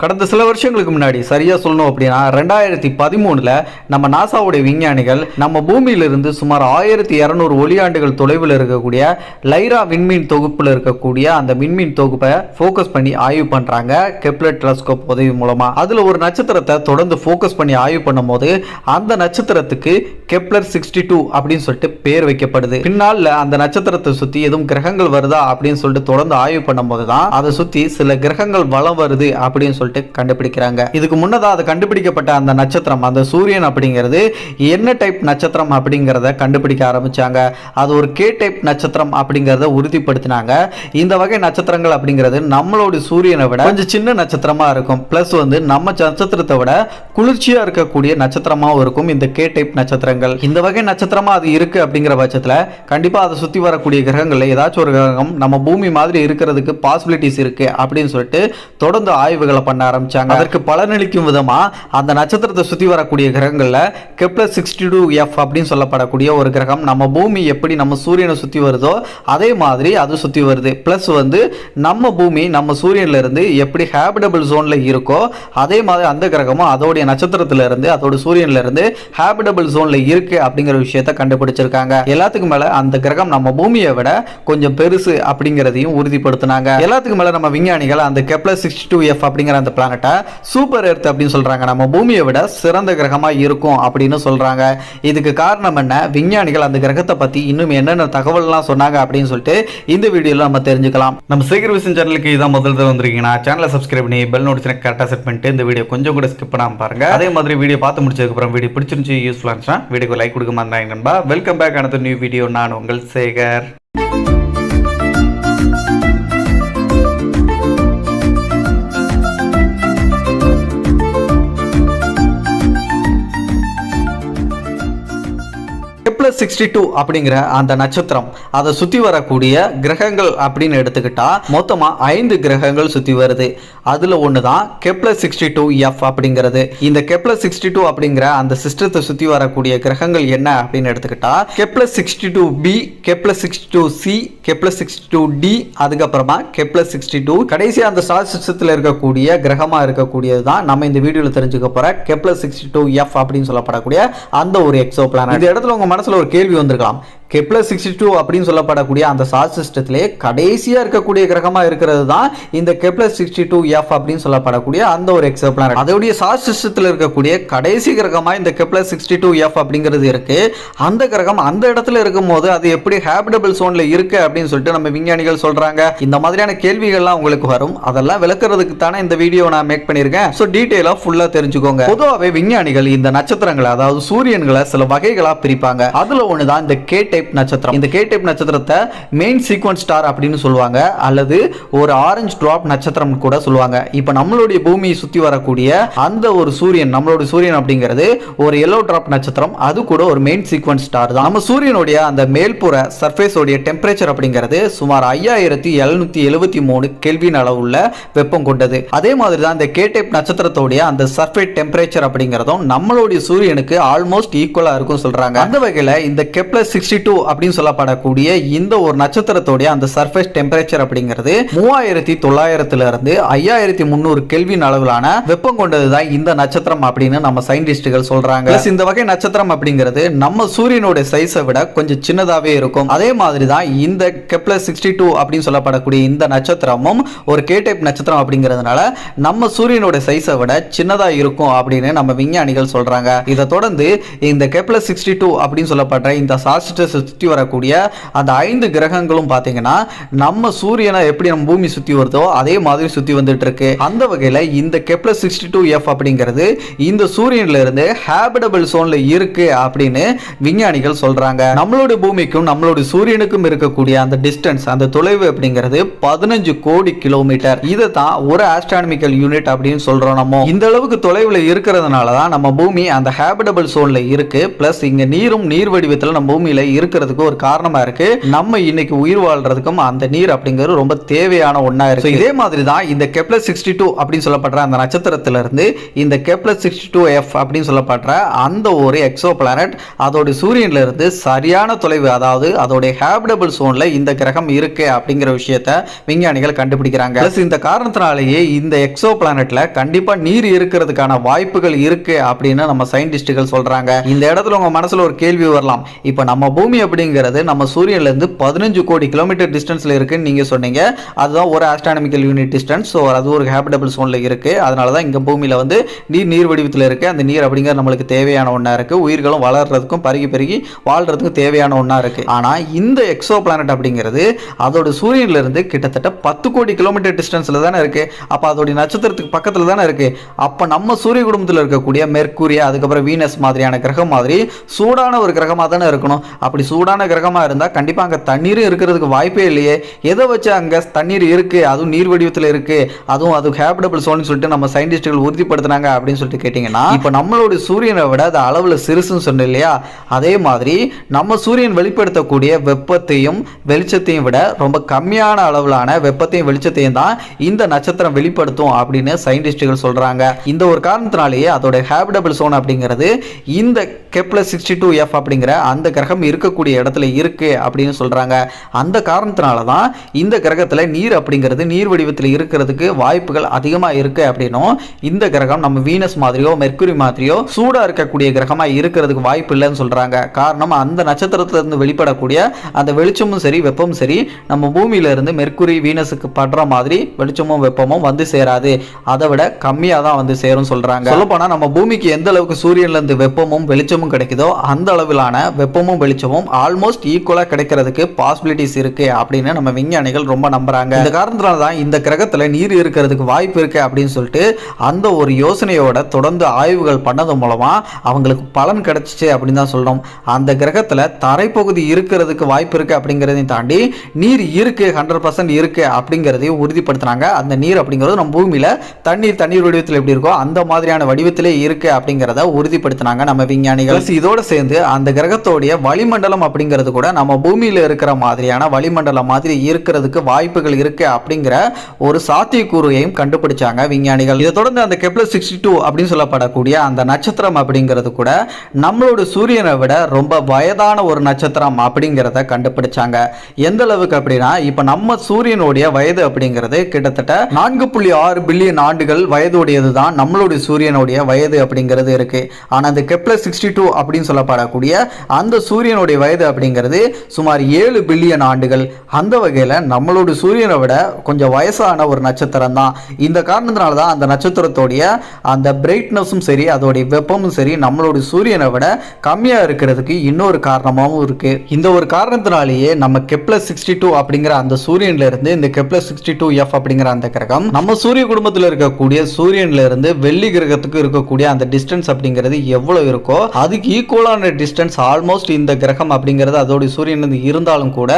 கடந்த சில வருஷங்களுக்கு முன்னாடி சரியாக சொல்லணும் அப்படின்னா ரெண்டாயிரத்தி பதிமூணில் நம்ம நாசாவுடைய விஞ்ஞானிகள் நம்ம பூமியிலிருந்து சுமார் ஆயிரத்தி இரநூறு ஒளியாண்டுகள் தொலைவில் இருக்கக்கூடிய லைரா விண்மீன் தொகுப்பில் இருக்கக்கூடிய அந்த விண்மீன் தொகுப்பை ஃபோக்கஸ் பண்ணி ஆய்வு பண்ணுறாங்க கெப்லர் டெலஸ்கோப் உதவி மூலமாக அதில் ஒரு நட்சத்திரத்தை தொடர்ந்து ஃபோக்கஸ் பண்ணி ஆய்வு பண்ணும்போது அந்த நட்சத்திரத்துக்கு கெப்லர் சிக்ஸ்டி டூ அப்படின்னு சொல்லிட்டு பேர் வைக்கப்படுது. பின்னால் அந்த நட்சத்திரத்தை சுற்றி எதுவும் கிரகங்கள் வருதா அப்படின்னு சொல்லிட்டு தொடர்ந்து ஆய்வு பண்ணும்போது தான் அதை சுற்றி சில கிரகங்கள் வலம் வருது அப்படின்னு சொல்லிட்டு கண்டுபிடிக்கிறாங்க. இதுக்கு முன்னதாக அது கண்டுபிடிக்கப்பட்ட அந்த நட்சத்திரம் அந்த சூரியன் அப்படிங்கிறது என்ன டைப் நட்சத்திரம் அப்படிங்கிறத கண்டுபிடிக்க ஆரம்பிச்சாங்க. அது ஒரு கே டைப் நட்சத்திரம் அப்படிங்கிறத உறுதிப்படுத்தினாங்க. இந்த வகை நட்சத்திரங்கள் அப்படிங்கிறது நம்மளோட சூரியனை விட கொஞ்சம் சின்ன நட்சத்திரமா இருக்கும். ப்ளஸ் வந்து நம்ம நட்சத்திரத்தை விட குளிர்ச்சியாக இருக்கக்கூடிய நட்சத்திரமாவும் இருக்கும் இந்த கே டைப் நட்சத்திரங்கள். இந்த வகை நட்சத்திரமா அது இருக்கு அப்படிங்கிற பட்சத்தில் கண்டிப்பாக அதை சுற்றி வரக்கூடிய கிரகங்களில் ஏதாச்சும் ஒரு கிரகம் நம்ம பூமி மாதிரி இருக்கிறதுக்கு பாசிபிலிட்டிஸ் இருக்கு அப்படின்னு சொல்லிட்டு தொடர்ந்து ஆய்வுகளை பண்ண ஆரம்பிச்சாங்க. அதற்கு பலனளிக்கும் விதமா அந்த நட்சத்திரத்தை சுத்தி வரக்கூடிய கிரகங்கள்ல கெப்லர் சிக்ஸ்டி டூ எஃப் அப்படின்னு சொல்லப்படக்கூடிய ஒரு கிரகம் நம்ம பூமி எப்படி நம்ம சூரியனை சுத்தி வருதோ அதே மாதிரி அது சுத்தி வருது. பிளஸ் வந்து நம்ம பூமி நம்ம சூரியன்ல இருந்து எப்படி ஹேபிடபிள் ஜோன்ல இருக்கோ அதே மாதிரி அந்த கிரகமும் அதோடைய நட்சத்திரத்துல இருந்து அதோட சூரியன்ல இருந்து ஹேபிடபிள் ஜோன்ல இருக்கு அப்படிங்கிற விஷயத்தை கண்டுபிடிச்சிருக்காங்க. எல்லாத்துக்கும் மேல அந்த கிரகம் நம்ம பூமியை விட கொஞ்சம் பெருசு அப்படிங்கிறதையும் உறுதிப்படுத்தினாங்க. எல்லாத்துக்கும் மேல நம்ம விஞ்ஞானிகள் அந்த கெப்லர் சிக்ஸ்டி டூ எஃப் அப்படிங்கிற அந்த பிளானட்டை சூப்பர் எர்த் அப்படின்னு சொல்றாங்க. நம்ம பூமியை விட சிறந்த கிரகமாக இருக்கும் அப்படின்னு சொல்றாங்க. இதுக்கு காரணம் என்ன? விஞ்ஞானிகள் அந்த கிரகத்தை பற்றி இன்னும் என்னென்ன தகவல்லாம் சொன்னாங்க அப்படின்னு சொல்லிட்டு இந்த வீடியோவில் நம்ம தெரிஞ்சுக்கலாம். நம்ம சீக்கிர விசன் சேனலுக்கு இதான் முதல் தடவை வந்திருக்கீங்கன்னா சேனலை சப்ஸ்கிரைப் பண்ணி பெல் நோட்டிஸ் கரெக்டாக செட் பண்ணிட்டு இந்த வீடியோ கொஞ்சம் கூட ஸ்கிப் பண்ணாமல் பாருங்க. அதே மாதிரி வீடியோ பார்த்து முடிச்சதுக்கப்புறம் வீடியோ பிடிச்சிருந்துச்சு யூஸ்ஃபுல்லாக இருந்துச்சுன்னா வீடியோக்கு லைக் கொடுக்க மாதிரி நண்பா. வெல்கம் பேக் அடுத்த நியூ வீடியோ நான் உங்கள் சேகர் கெப்லர் சிக்ஸ்டி டூ அப்படிங்கிற அந்த நட்சத்திரம் அதை சுற்றி வரக்கூடிய கிரகங்கள் அப்படின்னு எடுத்துக்கிட்டா மொத்தமாக ஐந்து கிரகங்கள் சுற்றி வருது. அதில் ஒன்று தான் சிக்ஸ்டி டூ எஃப் அப்படிங்கிறது. இந்த கெப்லர் சிக்ஸ்டி டூ அப்படிங்கிற அந்த சிஸ்டத்தை சுற்றி வரக்கூடிய கிரகங்கள் என்ன அப்படின்னு எடுத்துக்கிட்டா Kepler sixty two b Kepler sixty two c Kepler sixty two d அதுக்கப்புறமா கெப்லர் சிக்ஸ்டி டூ. கடைசி அந்த ஸ்டார் சிஸ்டத்தில் இருக்கக்கூடிய கிரகமாக இருக்கக்கூடியது தான் நம்ம இந்த வீடியோவில் தெரிஞ்சுக்க போகிற கெப்லர் சிக்ஸ்டி டூ எஃப் அப்படின்னு சொல்லப்படக்கூடிய அந்த ஒரு எக்ஸோ பிளான் இந்த இடத்துல உங்க மனசுல ஒரு கேள்வி வந்திருக்கலாம். கெப்ளஸ் சிக்ஸ்டி டூ அப்படின்னு சொல்லப்படக்கூடிய அந்த சார் சிஸ்டத்திலே கடைசியாக இருக்கக்கூடிய கிரகமாக இருக்கிறது தான் இந்த கெப்ளஸ் சிக்ஸ்டி டூ எஃப் அப்படின்னு சொல்லப்படக்கூடிய அந்த ஒரு எக்ஸோ பிளானட் அதோடைய சார் சிஸ்டத்தில் இருக்கக்கூடிய கடைசி கிரகமாக இந்த கெப்ளஸ் சிக்ஸ்டி டூ எஃப் அப்படிங்கிறது இருக்குது அந்த கிரகம் அந்த இடத்துல இருக்கும்போது அது எப்படி ஹேபிடபிள் சோனில் இருக்குது அப்படின்னு சொல்லிட்டு நம்ம விஞ்ஞானிகள் சொல்கிறாங்க இந்த மாதிரியான கேள்விகள்லாம் உங்களுக்கு வரும். அதெல்லாம் விளக்குறதுக்கு தானே இந்த வீடியோ நான் மேக் பண்ணியிருக்கேன். ஸோ டீட்டெயிலாக ஃபுல்லாக தெரிஞ்சுக்கோங்க. பொதுவாகவே விஞ்ஞானிகள் இந்த நட்சத்திரங்களை அதாவது சூரியன்களை சில வகைகளாக பிரிப்பாங்க. அதில் ஒன்று தான் இந்த கேட்டை டைப் நட்சத்திரம். இந்த கே டைப் நட்சத்திரத்தை மெயின் சீக்வன்ஸ் ஸ்டார் அப்படின்னு சொல்லுவாங்க. அல்லது ஒரு ஆரஞ்சு டிராப் நட்சத்திரம் கூட சொல்லுவாங்க. இப்போ நம்மளுடைய பூமியை சுற்றி வரக்கூடிய அந்த ஒரு சூரியன் நம்மளுடைய சூரியன் அப்படிங்கிறது ஒரு எல்லோ டிராப் நட்சத்திரம். அது கூட ஒரு மெயின் சீக்வன்ஸ் ஸ்டார் தான். நம்ம சூரியனுடைய அந்த மேல்புற சர்ஃபேஸோடைய டெம்பரேச்சர் அப்படிங்கிறது சுமார் ஐயாயிரத்தி எழுநூத்தி எழுபத்தி மூணு கெல்வின் அளவுள்ள வெப்பம் கொண்டது. அதே மாதிரி தான் இந்த கே டைப் நட்சத்திரத்தோடைய அந்த சர்ஃபேஸ் டெம்பரேச்சர் அப்படிங்கிறதும் நம்மளுடைய சூரியனுக்கு ஆல்மோஸ்ட் ஈக்குவலா இருக்கும் சொல்றாங்க. அந்த வகையில் இந்த கெப்லர் சிக்ஸ்டி டூ அப்படின்னு சொல்லப்படக்கூடிய இந்த ஒரு நட்சத்திரத்துடைய அந்த சர்ஃபேஸ் டெம்பரேச்சர் அப்படிங்கிறது மூவாயிரத்தி தொள்ளாயிரத்துல இருந்து ஐயாயிரத்தி முந்நூறு கெல்வின் அளவிலான வெப்பம் கொண்டதுதான் இந்த நட்சத்திரம் அப்படின்னு நம்ம சயின்டிஸ்டுகள் சொல்றாங்க. இந்த வகை நட்சத்திரம் அப்படிங்கிறது நம்ம சூரியனுடைய சைஸை விட கொஞ்சம் சின்னதாவே இருக்கும். அதே மாதிரி தான் இந்த கெப்லர் சிக்ஸ்டி டூ அப்படின்னு சொல்லப்படக்கூடிய இந்த நட்சத்திரமும் ஒரு கே டைப் நட்சத்திரம் அப்படிங்கிறதுனால நம்ம சூரியனுடைய சைஸை விட சின்னதா இருக்கும் அப்படின்னு நம்ம விஞ்ஞானிகள் சொல்றாங்க. இதை தொடர்ந்து இந்த கெப்லர் சிக்ஸ்டி டூ அப்படின்னு சொல்லப்படுற இந்த சாஸ்டத்தை சுற்றி வரக்கூடிய அந்த ஐந்து கிரகங்களும் பார்த்தீங்கன்னா நம்ம சூரியனை எப்படி நம்ம பூமி சுற்றி வருதோ அதே மாதிரி சுற்றி வந்துட்டு இருக்கு அந்த வகையில் இந்த கெப்லர் சிக்ஸ்டி டூ எஃப் அப்படிங்கிறது இந்த சூரியன்ல இருந்து ஹேபிடபிள் சோன்ல இருக்கு அப்படின்னு விஞ்ஞானிகள் சொல்றாங்க. நம்மளோட பூமிக்கும் நம்மளோட சூரியனுக்கும் இருக்கக்கூடிய அந்த டிஸ்டன்ஸ் அந்த தொலைவு அப்படிங்கிறது பதினஞ்சு கோடி கிலோமீட்டர் இதை தான் ஒரு ஆஸ்ட்ரானமிக்கல் யூனிட் அப்படின்னு சொல்றோம் நம்ம. இந்த அளவுக்கு தொலைவில் இருக்கிறதுனால தான் நம்ம பூமி அந்த ஹேபிடபிள் சோன்ல இருக்கு. பிளஸ் இங்க நீரும் நீர் வடிவத்தில் நம்ம பூமியில இருக்கிறதுக்கு ஒரு காரணமா இருக்கு. நம்ம இன்னைக்கு உயிர் வாழ்றதுக்கும் அந்த நீர் அப்படிங்கிறது ரொம்ப தேவையான ஒண்ணா இருக்கு. இதே மாதிரி தான் இந்த கெப்லர் சிக்ஸ்டி டூ அப்படின்னு சொல்லப்படுற அந்த நட்சத்திரத்துல இருந்து இந்த கெப்லர் சிக்ஸ்டி டூ எஃப் அப்படின்னு சொல்லப்படுற அந்த ஒரு எக்ஸோ பிளானட் அதோட சூரியன்ல இருந்து சரியான தொலைவு அதாவது அதோடைய ஹேபிடபிள் சோன்ல இந்த கிரகம் இருக்கு அப்படிங்கிற விஷயத்த விஞ்ஞானிகள் கண்டுபிடிக்கிறாங்க. Plus இந்த காரணத்தினாலேயே இந்த எக்ஸோ பிளானட்ல கண்டிப்பா நீர் இருக்கிறதுக்கான வாய்ப்புகள் இருக்கு அப்படின்னு நம்ம சயின்டிஸ்டுகள் சொல்றாங்க. இந்த இடத்துல உங்க மனசுல ஒரு கேள்வி வரலாம். இப்போ நம்ம பூமி அப்படிங்கிறது நம்ம சூரியன்ல இருந்து பதினஞ்சு கோடி கிலோமீட்டர் டிஸ்டன்ஸ்ல இருக்குன்னு நீங்க சொன்னீங்க. அதுதான் ஒரு ஆஸ்ட்ரானமிக்கல் யூனிட் டிஸ்டன்ஸ் ஸோ அது ஒரு ஹேபிடபிள் சோனில் இருக்கு. அதனால தான் இங்க பூமியில வந்து நீர் நீர் வடிவத்தில் இருக்கு. அந்த நீர் அப்படிங்கிறது நம்மளுக்கு தேவையான ஒன்றா இருக்கு. உயிர்களும் வளர்றதுக்கும் பருகி பெருகி வாழ்கிறதுக்கும் தேவையான ஒன்றா இருக்கு. ஆனா இந்த எக்ஸோ பிளானட் அப்படிங்கிறது அதோட சூரியன்ல இருந்து கிட்டத்தட்ட பத்து கோடி கிலோமீட்டர் டிஸ்டன்ஸ்ல தானே இருக்கு. அப்போ அதோட நட்சத்திரத்துக்கு பக்கத்துல தானே இருக்கு. அப்போ நம்ம சூரிய குடும்பத்தில் இருக்கக்கூடிய மெர்க்குரியா அதுக்கப்புறம் வீனஸ் மாதிரியான கிரகம் மாதிரி சூடான ஒரு கிரகமா தானே இருக்கணும். அப்படி சூடான கிரகமா இருந்தால் கண்டிப்பாக அங்கே தண்ணீரும் இருக்கிறதுக்கு வாய்ப்பே இல்லையே. எதை வச்சு அங்கே தண்ணீர் இருக்குது அதுவும் நீர் வடிவத்தில் இருக்குது அதுவும் அது ஹேபிடபிள் சோன் சொல்லிட்டு நம்ம சயின்டிஸ்டுகள் உறுதிப்படுத்தினாங்க அப்படின்னு சொல்லிட்டு கேட்டிங்கன்னா இப்போ நம்மளுடைய சூரியனை விட அது அளவில் சிறுசுன்னு சொன்னேன் இல்லையா? அதே மாதிரி நம்ம சூரியன் வெளிப்படுத்தக்கூடிய வெப்பத்தையும் வெளிச்சத்தையும் விட ரொம்ப கம்மியான அளவிலான வெப்பத்தையும் வெளிச்சத்தையும் தான் இந்த நட்சத்திரம் வெளிப்படுத்தும் அப்படின்னு சயின்டிஸ்டுகள் சொல்கிறாங்க இந்த ஒரு காரணத்தினாலேயே அதோட ஹேபிடபிள் சோன் அப்படிங்கிறது இந்த கெப்ல சிக்ஸ்டி டூ எஃப் அப்படிங்கிற அந்த கிரகம் இருக்கக்கூடிய இடத்துல இருக்கு அப்படின்னு சொல்கிறாங்க அந்த காரணத்தினால தான் இந்த கிரகத்தில் நீர் அப்படிங்கிறது நீர் வடிவத்தில் இருக்கிறதுக்கு வாய்ப்புகள் அதிகமாக இருக்கு அப்படின்னும் இந்த கிரகம் நம்ம வீனஸ் மாதிரியோ மெர்க்குரி மாதிரியோ சூடாக இருக்கக்கூடிய கிரகமாக இருக்கிறதுக்கு வாய்ப்பு இல்லைன்னு சொல்கிறாங்க காரணம் அந்த நட்சத்திரத்திலிருந்து வெளிப்படக்கூடிய அந்த வெளிச்சமும் சரி வெப்பமும் சரி நம்ம பூமியில இருந்து மெர்க்குரி வீனஸுக்கு படுற மாதிரி வெளிச்சமும் வெப்பமும் வந்து சேராது. அதை விட கம்மியாக தான் வந்து சேரும் சொல்கிறாங்க சொல்லப்போனால் நம்ம பூமிக்கு எந்த அளவுக்கு சூரியன்லேருந்து வெப்பமும் வெளிச்சமும் கிடைக்குதோ அந்த அளவிலான வெப்பமும் வெளிச்சமும் ஆல்மோஸ்ட் ஈக்குவலாக கிடைக்கிறதுக்கு பாசிபிலிட்டிஸ் இருக்கு அப்படின்னு நம்ம விஞ்ஞானிகள் ரொம்ப நம்புறாங்க. இந்த காரணத்தினால தான் இந்த கிரகத்தில் நீர் இருக்கிறதுக்கு வாய்ப்பு இருக்கு அப்படின்னு சொல்லிட்டு அந்த ஒரு யோசனையோட தொடர்ந்து ஆய்வுகள் பண்ணது மூலமா அவங்களுக்கு பலன் கிடைச்சிச்சு அப்படின்னு தான் சொல்லணும். அந்த கிரகத்தில் தரைப்பகுதி இருக்கிறதுக்கு வாய்ப்பு இருக்கு அப்படிங்கிறதையும் தாண்டி நீர் இருக்கு ஹண்ட்ரட் பர்சன்ட் இருக்கு அப்படிங்கிறதையும் உறுதிப்படுத்தினாங்க. அந்த நீர் அப்படிங்கிறது நம்ம பூமியில தண்ணீர் தண்ணீர் வடிவத்தில் எப்படி இருக்கோ அந்த மாதிரியான வடிவத்திலே இருக்கு அப்படிங்கிறத உறுதிப்படுத்தினாங்க நம்ம விஞ்ஞானிகள். இதோட சேர்ந்து அந்த கிரகத்தோடைய வளிமண்டலம் அப்படிங்கிறது கூட நம்ம பூமியில் இருக்கிற மாதிரியான வளிமண்டலம் மாதிரி இருக்கிறதுக்கு வாய்ப்புகள் இருக்கு அப்படிங்கிற ஒரு சாத்தியக்கூறையும் கண்டுபிடிச்சாங்க விஞ்ஞானிகள். இதை தொடர்ந்து அந்த கெப்லர் சிக்ஸ்டி டூ அப்படின்னு சொல்லப்படக்கூடிய அந்த நட்சத்திரம் அப்படிங்கிறது கூட நம்மளோட சூரியனை விட ரொம்ப வயதான ஒரு நட்சத்திரம் அப்படிங்கிறத கண்டுபிடிச்சாங்க. எந்த அளவுக்கு அப்படின்னா இப்போ நம்ம சூரியனுடைய வயது அப்படிங்கிறது கிட்டத்தட்ட நான்கு புள்ளி ஆறு பில்லியன் ஆண்டுகள் வயதுடையது தான் நம்மளுடைய சூரியனுடைய வயது அப்படிங்கிறது இருக்கு. ஆனால் அந்த கெப்லர் சிக்ஸ்டி டூ அப்படின்னு சொல்லப்படக்கூடிய அந்த சூரியனுடைய வயது அப்படிங்கிறது சுமார் ஏழு பில்லியன் ஆண்டுகள். அந்த வகையில் நம்மளோட சூரியனை விட கொஞ்சம் வயசான ஒரு நட்சத்திரம் தான். இந்த காரணத்தினால தான் அந்த நட்சத்திரத்தோடைய அந்த பிரைட்னஸும் சரி அதோடைய வெப்பமும் சரி நம்மளோட சூரியனை விட கம்மியாக இருக்கிறதுக்கு இன்னொரு காரணமாகவும் இருக்குது இந்த ஒரு காரணத்தினாலேயே நம்ம கெப்ளஸ் சிக்ஸ்டி டூ அப்படிங்கிற அந்த சூரியன்ல இருந்து இந்த கெப்ளஸ் சிக்ஸ்டி டூ எஃப் அப்படிங்கிற அந்த கிரகம் நம்ம சூரிய குடும்பத்தில் இருக்கக்கூடிய சூரியன்ல இருந்து வெள்ளி கிரகத்துக்கு இருக்கக்கூடிய அந்த டிஸ்டன்ஸ் அப்படிங்கிறது எவ்வளவு இருக்கோ அதுக்கு ஈக்குவலான டிஸ்டன்ஸ் ஆல்மோஸ்ட் இந்த கிரகம் காரணம் அப்படிங்கிறது அதோடைய சூரியன் இருந்தாலும் கூட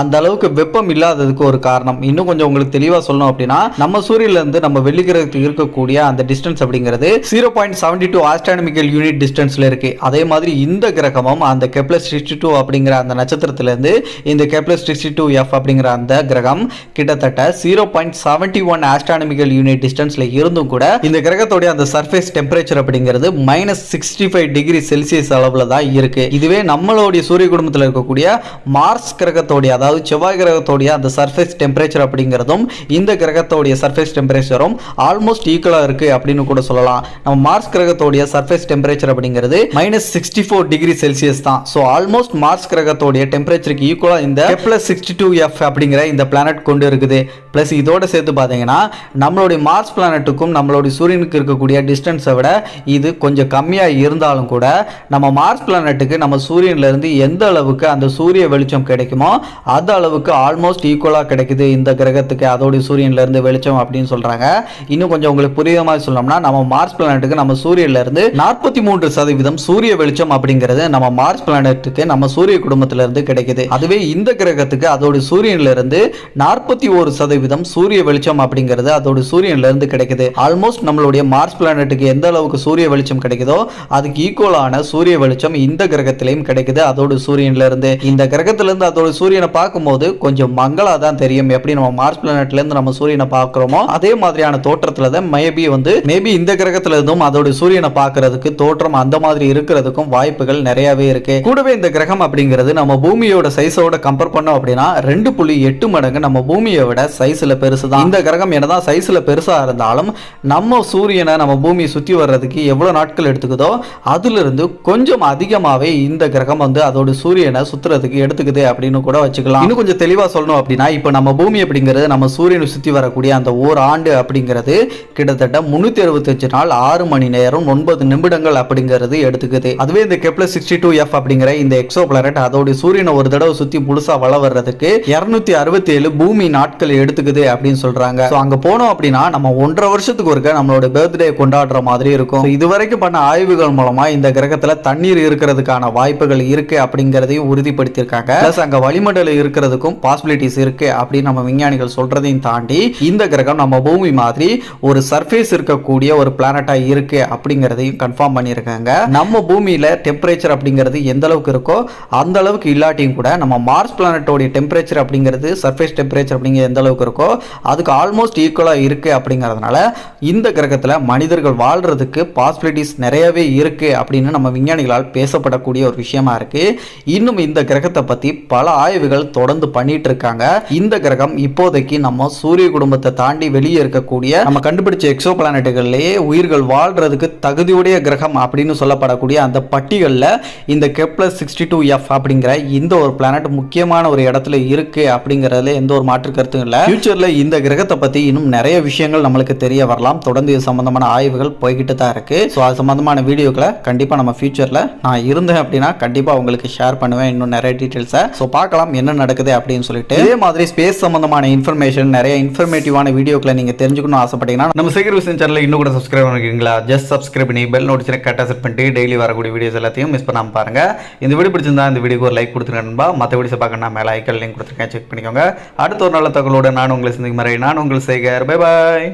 அந்த அளவுக்கு வெப்பம் இல்லாததுக்கு ஒரு காரணம். இன்னும் கொஞ்சம் உங்களுக்கு தெளிவாக சொல்லணும் அப்படின்னா நம்ம சூரியன்ல இருந்து நம்ம வெள்ளி இருக்கக்கூடிய அந்த டிஸ்டன்ஸ் அப்படிங்கிறது zero point seventy two astronomical unit டிஸ்டன்ஸ்ல இருக்கு. அதே மாதிரி இந்த கிரகமும் அந்த கெப்ளஸ் சிக்ஸ்டி டூ அப்படிங்கிற அந்த நட்சத்திரத்திலிருந்து இந்த கெப்ளஸ் சிக்ஸ்டி டூ எஃப் அப்படிங்கிற அந்த கிரகம் கிட்டத்தட்ட zero point seventy one astronomical unit டிஸ்டன்ஸ்ல இருந்தும் கூட இந்த கிரகத்தோடைய அந்த சர்ஃபேஸ் டெம்பரேச்சர் அப்படிங்கிறது minus sixty five degree Celsius அளவில் தான் இருக்கு. இதுவே நம்மளுடைய சூரிய குடும்பத்தில் இருக்கக்கூடிய மார்ஸ் கிரகத்தோடைய அதாவது செவ்வாய் கிரகத்தோடைய அந்த சர்ஃபேஸ் டெம்பரேச்சர் அப்படிங்கிறதும் இந்த கிரகத்தோடைய சர்ஃபேஸ் டெம்பரேச்சரும் ஆல்மோஸ்ட் ஈக்குவலாக இருக்குது அப்படின்னு கூட சொல்லலாம். நம்ம மார்ஸ் கிரகத்தோடைய சர்ஃபேஸ் டெம்பரேச்சர் அப்படிங்கிறது minus sixty four degree Celsius தான். ஸோ ஆல்மோஸ்ட் மார்ஸ் கிரகத்தோடைய டெம்பரேச்சருக்கு ஈக்குவலாக இந்த பிளஸ் சிக்ஸ்டி டூ எஃப் அப்படிங்கிற இந்த பிளானட் கொண்டு இருக்குது. ப்ளஸ் இதோட சேர்த்து பார்த்தீங்கன்னா நம்மளுடைய மார்ஸ் பிளானட்டுக்கும் நம்மளுடைய சூரியனுக்கு இருக்கக்கூடிய டிஸ்டன்ஸை விட இது கொஞ்சம் கம்மியாக இருந்தாலும் கூட நம்ம மார்ஸ் பிளானட்டுக்கு நம்ம சூரியன்லேருந்து எந்த அளவுக்கு அந்த சூரிய வெளிச்சம் கிடைக்குமோ அந்த அளவுக்கு ஆல்மோஸ்ட் ஈக்குவலாக கிடைக்குது இந்த கிரகத்துக்கு. அதோடைய சூரியன்லேருந்து வெளிச்சம் அப்படின்னு சொல்கிறாங்க இன்னும் கொஞ்சம் உங்களுக்கு புரியுற மாதிரி சொல்லணும்னா நம்ம மார்ஸ் பிளானட்டுக்கு நம்ம சூரியன்லேருந்து நாற்பத்தி மூன்று சதவீதம் சூரிய வெளிச்சம் அப்படிங்கிறது நம்ம மார்ஸ் பிளானட்டுக்கு நம்ம சூரிய குடும்பத்திலிருந்து கிடைக்குது. அதுவே இந்த கிரகத்துக்கு அதோட சூரியன்லேருந்து நாற்பத்தி ஒரு சதவீதம் சூரிய வெளிச்சம் அப்படிங்கிறது அதோட சூரியன்லேருந்து கிடைக்குது. ஆல்மோஸ்ட் நம்மளுடைய மார்ஸ் பிளானட்டுக்கு எந்த அளவுக்கு சூரிய வெளிச்சம் கிடைக்குதோ அதுக்கு ஈக்குவலான சூரிய வெளிச்சம் இந்த கிரகத்திலையும் கிடைக்குது. அதோட அதோட சூரியன்ல இருந்து இந்த கிரகத்துல இருந்து அதோட சூரியனை பார்க்கும்போது கொஞ்சம் மங்களா தான் தெரியும். எப்படி நம்ம மார்ஸ் பிளானட்ல இருந்து நம்ம சூரியனை பார்க்குறோமோ அதே மாதிரியான தோற்றத்துல தான் மேபி வந்து மேபி இந்த கிரகத்துல இருந்தும் அதோட சூரியனை பார்க்கறதுக்கு தோற்றம் அந்த மாதிரி இருக்கிறதுக்கும் வாய்ப்புகள் நிறையவே இருக்கு. கூடவே இந்த கிரகம் அப்படிங்கிறது நம்ம பூமியோட சைஸோட கம்பேர் பண்ணோம் அப்படின்னா ரெண்டு புள்ளி எட்டு மடங்கு நம்ம பூமியை விட சைஸ்ல பெருசு தான் இந்த கிரகம் என்னதான் சைஸ்ல பெருசா இருந்தாலும் நம்ம சூரியனை நம்ம பூமியை சுத்தி வர்றதுக்கு எவ்வளவு நாட்கள் எடுத்துக்குதோ அதுல இருந்து கொஞ்சம் அதிகமாவே இந்த கிரகம் வந்து அதோட சூரியனை சுத்துறதுக்கு எடுத்துக்குது அப்படின்னு கூட வச்சுக்கலாம். இன்னும் கொஞ்சம் தெளிவாக சொல்லணும் அப்படின்னா இப்போ நம்ம பூமி அப்படிங்கிறது நம்ம சூரியனை சுற்றி வரக்கூடிய அந்த ஓர் ஆண்டு அப்படிங்கிறது கிட்டத்தட்ட முந்நூற்றி அறுபத்தஞ்சு நாள் ஆறு மணி நேரம் ஒன்பது நிமிடங்கள் அப்படிங்கிறது எடுத்துக்குது. அதுவே இந்த கெப்ல சிக்ஸ்டி டூ எஃப் அப்படிங்கிற இந்த எக்ஸோ பிளானட் அதோட சூரியனை ஒரு தடவை சுற்றி முழுசாக வள வர்றதுக்கு இரநூத்தி அறுபத்தி ஏழு பூமி நாட்கள் எடுத்துக்குது அப்படின்னு சொல்கிறாங்க ஸோ அங்கே போனோம் அப்படின்னா நம்ம ஒன்றரை வருஷத்துக்கு ஒருக்க நம்மளோட பர்த்டே கொண்டாடுற மாதிரி இருக்கும். இதுவரைக்கும் பண்ண ஆய்வுகள் மூலமாக இந்த கிரகத்தில் தண்ணீர் இருக்கிறதுக்கான வாய்ப்புகள் இருக்கு அப்படிங்கிறதையும் உறுதிப்படுத்தியிருக்காங்க. Plus, அங்க வளிமண்டல இருக்கிறதுக்கும் பாசிபிலிட்டிஸ் இருக்கு அப்படின்னு நம்ம விஞ்ஞானிகள் சொல்றதையும் தாண்டி இந்த கிரகம் நம்ம பூமி மாதிரி ஒரு சர்ஃபேஸ் இருக்கக்கூடிய ஒரு பிளானட்டா இருக்கு அப்படிங்கிறதையும் கன்ஃபார்ம் பண்ணியிருக்காங்க. நம்ம பூமியில டெம்பரேச்சர் அப்படிங்கிறது எந்த அளவுக்கு இருக்கோ அந்த அளவுக்கு இல்லாட்டியும் கூட நம்ம மார்ஸ் பிளானட்டோடைய டெம்பரேச்சர் அப்படிங்கிறது சர்ஃபேஸ் டெம்பரேச்சர் அப்படிங்கிறது எந்த அளவுக்கு இருக்கோ அதுக்கு ஆல்மோஸ்ட் ஈக்குவலாக இருக்கு அப்படிங்கிறதுனால இந்த கிரகத்தில் மனிதர்கள் வாழ்றதுக்கு பாசிபிலிட்டிஸ் நிறையவே இருக்கு அப்படின்னு நம்ம விஞ்ஞானிகளால் பேசப்படக்கூடிய ஒரு விஷயமா இருக்கு. இன்னும் இந்த கிரகத்தை பற்றி பல ஆய்வுகள் தொடர்ந்து பண்ணிட்டு இருக்காங்க. இந்த கிரகம் இப்போதைக்கு நம்ம சூரிய குடும்பத்தை தாண்டி வெளியே இருக்கக்கூடிய நம்ம கண்டுபிடிச்ச எக்ஸோ பிளானட்டுகள்லேயே உயிர்கள் வாழ்றதுக்கு தகுதியுடைய கிரகம் அப்படின்னு சொல்லப்படக்கூடிய அந்த பட்டியலில் இந்த கெப்ளஸ் சிக்ஸ்டி டூ எஃப் அப்படிங்கிற இந்த ஒரு பிளானட் முக்கியமான ஒரு இடத்துல இருக்கு அப்படிங்கிறதுல எந்த ஒரு மாற்று கருத்தும் இல்லை. ஃபியூச்சர்ல இந்த கிரகத்தை பத்தி இன்னும் நிறைய விஷயங்கள் நம்மளுக்கு தெரிய வரலாம். தொடர்ந்து இது சம்பந்தமான ஆய்வுகள் போய்கிட்டு தான் இருக்கு. ஸோ அது சம்பந்தமான வீடியோக்களை கண்டிப்பா நம்ம ஃபியூச்சரில் நான் இருந்தேன் அப்படின்னா கண்டிப்பாக உங்களுக்கு ஷேர் பண்ணுவேன் இன்னும் நிறைய டீட்டெயில்ஸை ஸோ பார்க்கலாம் என்ன நடக்குது அப்படின்னு சொல்லிட்டு. இதே மாதிரி ஸ்பேஸ் சம்பந்தமான இன்ஃபர்மேஷன் நிறைய இன்ஃபர்மேட்டிவான வீடியோக்களை நீங்கள் தெரிஞ்சுக்கணும் ஆசைப்பட்டீங்கன்னா நம்ம சீக்கிரம் விஷயம் இன்னும் கூட சப்ஸ்கிரைப் பண்ணிருக்கீங்களா ஜஸ்ட் சப்ஸ்கிரைப் பண்ணி பெல் நோட்டிஸ் கரெக்டாக செட் பண்ணிட்டு டெய்லி வரக்கூடிய வீடியோஸ் எல்லாத்தையும் மிஸ் பண்ணாமல் பாருங்க. இந்த வீடியோ பிடிச்சிருந்தா இந்த வீடியோக்கு ஒரு லைக் கொடுத்துருங்க நண்பா. மற்ற பார்க்க பார்க்கணும் மேலே ஐக்கல் லிங்க் கொடுத்துருக்கேன். செக் பண்ணிக்கோங்க. அடுத்த ஒரு நல்ல தகவலோட நான் உங்களை சந்திக்கும் மாதிரி நான் உங்கள் சேகர் பை பாய்